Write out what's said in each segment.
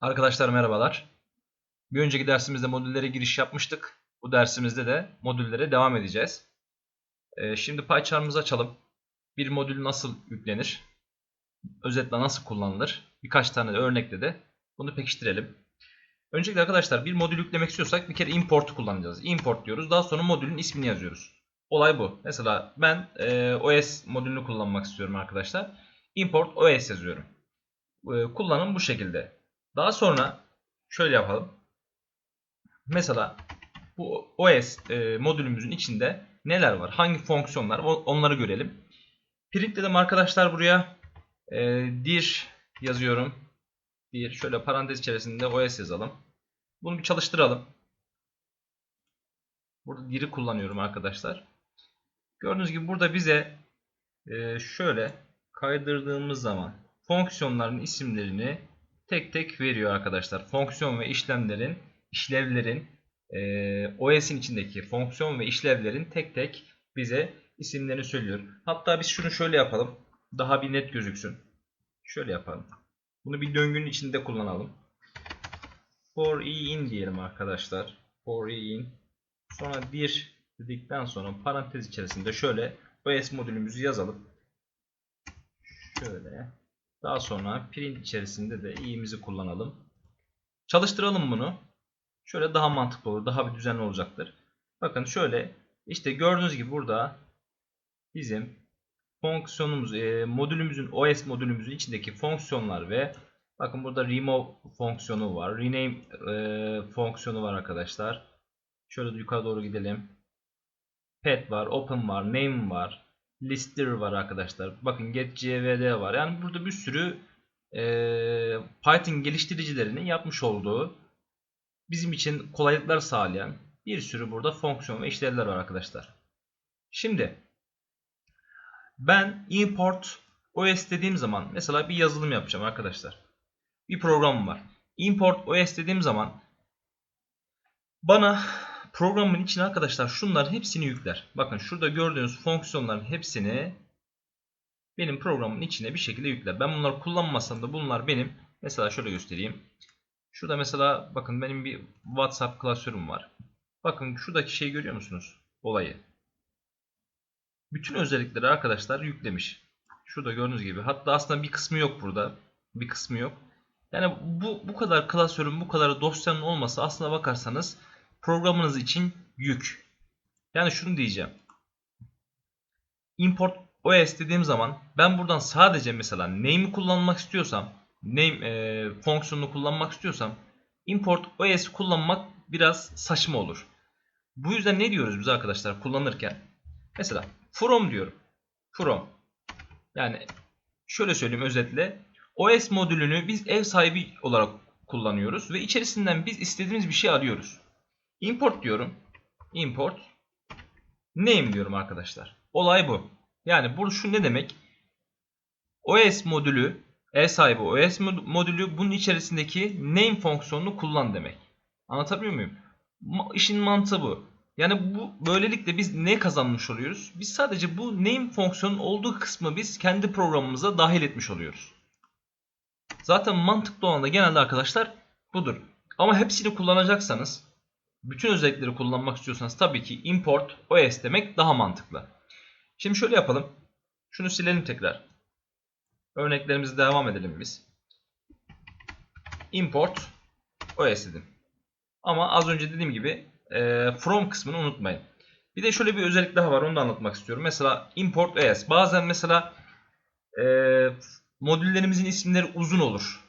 Arkadaşlar merhabalar. Bir önceki dersimizde modüllere giriş yapmıştık. Bu dersimizde de modüllere devam edeceğiz. Ee, şimdi PyCharm'ımızı açalım. Bir modül nasıl yüklenir? Özetle nasıl kullanılır? Birkaç tane de örnekle de bunu pekiştirelim. Öncelikle arkadaşlar bir modül yüklemek istiyorsak bir kere import kullanacağız. Import diyoruz. Daha sonra modülün ismini yazıyoruz. Olay bu. Mesela ben e, OS modülünü kullanmak istiyorum arkadaşlar. Import OS yazıyorum. E, kullanım bu şekilde. Daha sonra şöyle yapalım. Mesela bu OS e, modülümüzün içinde neler var? Hangi fonksiyonlar? Onları görelim. Print dedim arkadaşlar buraya e, dir yazıyorum. Dir şöyle parantez içerisinde OS yazalım. Bunu bir çalıştıralım. Burada dir'i kullanıyorum arkadaşlar. Gördüğünüz gibi burada bize e, şöyle kaydırdığımız zaman fonksiyonların isimlerini tek tek veriyor arkadaşlar. Fonksiyon ve işlemlerin, işlevlerin e, OS'in içindeki fonksiyon ve işlevlerin tek tek bize isimlerini söylüyor. Hatta biz şunu şöyle yapalım. Daha bir net gözüksün. Şöyle yapalım. Bunu bir döngünün içinde kullanalım. For i in diyelim arkadaşlar. For i in. Sonra bir dedikten sonra parantez içerisinde şöyle OS modülümüzü yazalım. Şöyle. Daha sonra print içerisinde de i'mizi kullanalım. Çalıştıralım bunu. Şöyle daha mantıklı olur. Daha bir düzenli olacaktır. Bakın şöyle işte gördüğünüz gibi burada bizim fonksiyonumuz, e, modülümüzün OS modülümüzün içindeki fonksiyonlar ve bakın burada remove fonksiyonu var. Rename e, fonksiyonu var arkadaşlar. Şöyle yukarı doğru gidelim. Pet var, open var, name var lister var arkadaşlar. Bakın getcvd var. Yani burada bir sürü e, Python geliştiricilerinin yapmış olduğu bizim için kolaylıklar sağlayan bir sürü burada fonksiyon ve işlevler var arkadaşlar. Şimdi ben import OS dediğim zaman mesela bir yazılım yapacağım arkadaşlar. Bir program var. Import OS dediğim zaman bana Programın içine arkadaşlar şunların hepsini yükler. Bakın şurada gördüğünüz fonksiyonların hepsini benim programın içine bir şekilde yükler. Ben bunları kullanmasam da bunlar benim. Mesela şöyle göstereyim. Şurada mesela bakın benim bir WhatsApp klasörüm var. Bakın şuradaki şeyi görüyor musunuz? Olayı. Bütün özellikleri arkadaşlar yüklemiş. Şurada gördüğünüz gibi. Hatta aslında bir kısmı yok burada. Bir kısmı yok. Yani bu, bu kadar klasörün, bu kadar dosyanın olması aslına bakarsanız programınız için yük. Yani şunu diyeceğim. Import OS dediğim zaman ben buradan sadece mesela name'i kullanmak istiyorsam name e, fonksiyonunu kullanmak istiyorsam import OS kullanmak biraz saçma olur. Bu yüzden ne diyoruz biz arkadaşlar kullanırken? Mesela from diyorum. From. Yani şöyle söyleyeyim özetle. OS modülünü biz ev sahibi olarak kullanıyoruz ve içerisinden biz istediğimiz bir şey arıyoruz. Import diyorum. Import. Name diyorum arkadaşlar. Olay bu. Yani bu şu ne demek? OS modülü, ev sahibi OS modülü bunun içerisindeki name fonksiyonunu kullan demek. Anlatabiliyor muyum? İşin mantığı bu. Yani bu böylelikle biz ne kazanmış oluyoruz? Biz sadece bu name fonksiyonun olduğu kısmı biz kendi programımıza dahil etmiş oluyoruz. Zaten mantıklı olan da genelde arkadaşlar budur. Ama hepsini kullanacaksanız bütün özellikleri kullanmak istiyorsanız tabii ki import OS demek daha mantıklı. Şimdi şöyle yapalım. Şunu silelim tekrar. Örneklerimize devam edelim biz. Import OS dedim. Ama az önce dediğim gibi e, from kısmını unutmayın. Bir de şöyle bir özellik daha var onu da anlatmak istiyorum. Mesela import OS. Bazen mesela e, modüllerimizin isimleri uzun olur.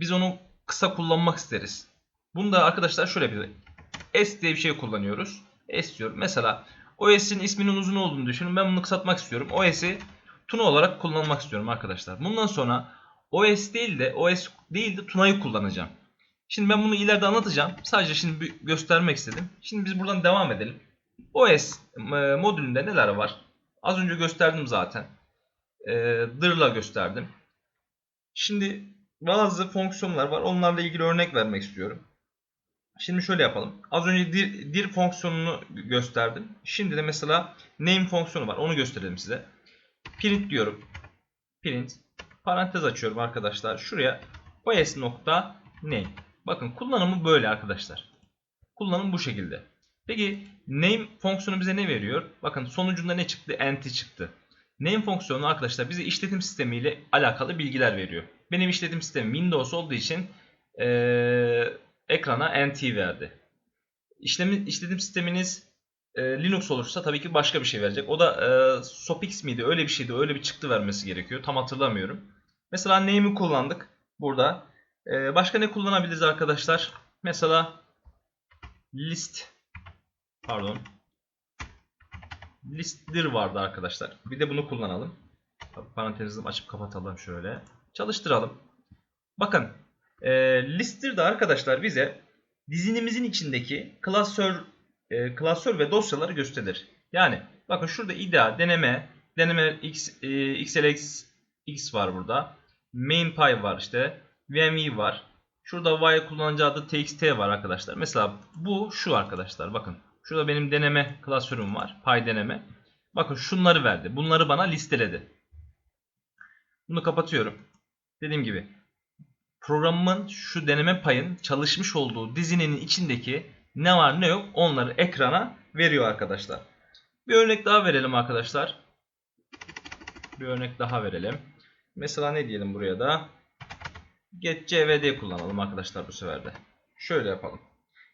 Biz onu kısa kullanmak isteriz. Bunu da arkadaşlar şöyle bir S diye bir şey kullanıyoruz. S diyorum. Mesela OS'in isminin uzun olduğunu düşünün. Ben bunu kısaltmak istiyorum. OS'i Tuna olarak kullanmak istiyorum arkadaşlar. Bundan sonra OS değil de OS değil de Tuna'yı kullanacağım. Şimdi ben bunu ileride anlatacağım. Sadece şimdi bir göstermek istedim. Şimdi biz buradan devam edelim. OS e, modülünde neler var? Az önce gösterdim zaten. E, Dır'la gösterdim. Şimdi bazı fonksiyonlar var. Onlarla ilgili örnek vermek istiyorum. Şimdi şöyle yapalım. Az önce dir, dir fonksiyonunu gösterdim. Şimdi de mesela name fonksiyonu var. Onu gösterelim size. Print diyorum. Print. Parantez açıyorum arkadaşlar. Şuraya os nokta name. Bakın kullanımı böyle arkadaşlar. Kullanım bu şekilde. Peki name fonksiyonu bize ne veriyor? Bakın sonucunda ne çıktı? Entity çıktı. Name fonksiyonu arkadaşlar bize işletim sistemiyle alakalı bilgiler veriyor. Benim işletim sistemim Windows olduğu için eee, ekrana NT verdi. İşlemi, işletim sisteminiz e, Linux olursa tabii ki başka bir şey verecek. O da e, Sopix miydi? Öyle bir şeydi. Öyle bir çıktı vermesi gerekiyor. Tam hatırlamıyorum. Mesela name'i kullandık burada. E, başka ne kullanabiliriz arkadaşlar? Mesela list pardon listdir vardı arkadaşlar. Bir de bunu kullanalım. Parantezimi açıp kapatalım şöyle. Çalıştıralım. Bakın e, listdir de arkadaşlar bize dizinimizin içindeki klasör e, klasör ve dosyaları gösterir. Yani bakın şurada ida, deneme, deneme x, e, xlx x var burada. MainPy var işte. VME var. Şurada y kullanıcı adı txt var arkadaşlar. Mesela bu şu arkadaşlar bakın. Şurada benim deneme klasörüm var. Py deneme. Bakın şunları verdi. Bunları bana listeledi. Bunu kapatıyorum. Dediğim gibi programımın şu deneme payın çalışmış olduğu dizinin içindeki ne var ne yok onları ekrana veriyor arkadaşlar. Bir örnek daha verelim arkadaşlar. Bir örnek daha verelim. Mesela ne diyelim buraya da? getcvd kullanalım arkadaşlar bu sefer de. Şöyle yapalım.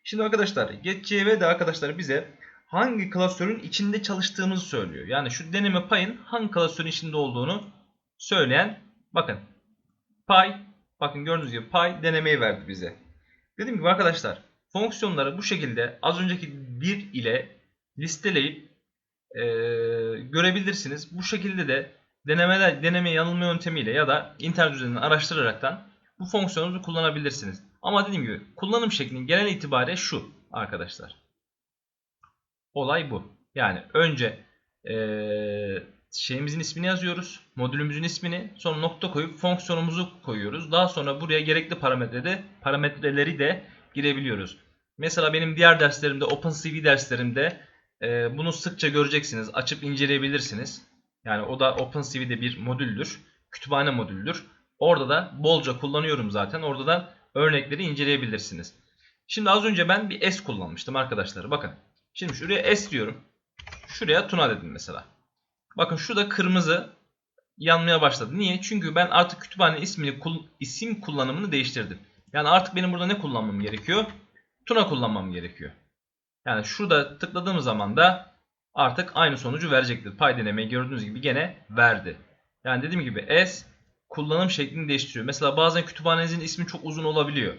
Şimdi arkadaşlar getcvd arkadaşlar bize hangi klasörün içinde çalıştığımızı söylüyor. Yani şu deneme payın hangi klasörün içinde olduğunu söyleyen bakın pay bakın gördüğünüz gibi pay denemeyi verdi bize. Dediğim gibi arkadaşlar fonksiyonları bu şekilde az önceki bir ile listeleyip e, görebilirsiniz. Bu şekilde de denemeler, deneme yanılma yöntemiyle ya da internet üzerinden araştıraraktan bu fonksiyonunuzu kullanabilirsiniz. Ama dediğim gibi kullanım şeklinin genel itibariyle şu arkadaşlar. Olay bu. Yani önce e, şeyimizin ismini yazıyoruz. Modülümüzün ismini. Sonra nokta koyup fonksiyonumuzu koyuyoruz. Daha sonra buraya gerekli parametrede parametreleri de girebiliyoruz. Mesela benim diğer derslerimde OpenCV derslerimde e, bunu sıkça göreceksiniz. Açıp inceleyebilirsiniz. Yani o da OpenCV'de bir modüldür. Kütüphane modüldür. Orada da bolca kullanıyorum zaten. Orada da örnekleri inceleyebilirsiniz. Şimdi az önce ben bir S kullanmıştım arkadaşlar. Bakın. Şimdi şuraya S diyorum. Şuraya Tuna dedim mesela. Bakın şurada kırmızı yanmaya başladı. Niye? Çünkü ben artık kütüphane ismini isim kullanımını değiştirdim. Yani artık benim burada ne kullanmam gerekiyor? Tuna kullanmam gerekiyor. Yani şurada tıkladığım zaman da artık aynı sonucu verecektir. Pay denemeyi gördüğünüz gibi gene verdi. Yani dediğim gibi S kullanım şeklini değiştiriyor. Mesela bazen kütüphanenizin ismi çok uzun olabiliyor.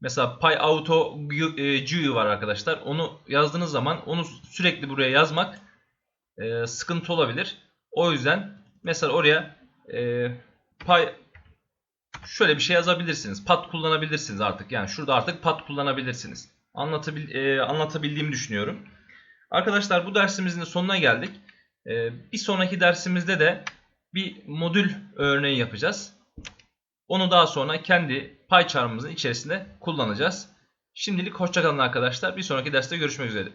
Mesela PyAuto GUI var arkadaşlar. Onu yazdığınız zaman onu sürekli buraya yazmak e, sıkıntı olabilir. O yüzden mesela oraya e, Py şöyle bir şey yazabilirsiniz. Pat kullanabilirsiniz artık. Yani şurada artık pat kullanabilirsiniz. Anlatabil, e, anlatabildiğimi düşünüyorum. Arkadaşlar bu dersimizin de sonuna geldik. E, bir sonraki dersimizde de bir modül örneği yapacağız. Onu daha sonra kendi PyCharm'ımızın içerisinde kullanacağız. Şimdilik hoşçakalın arkadaşlar. Bir sonraki derste görüşmek üzere.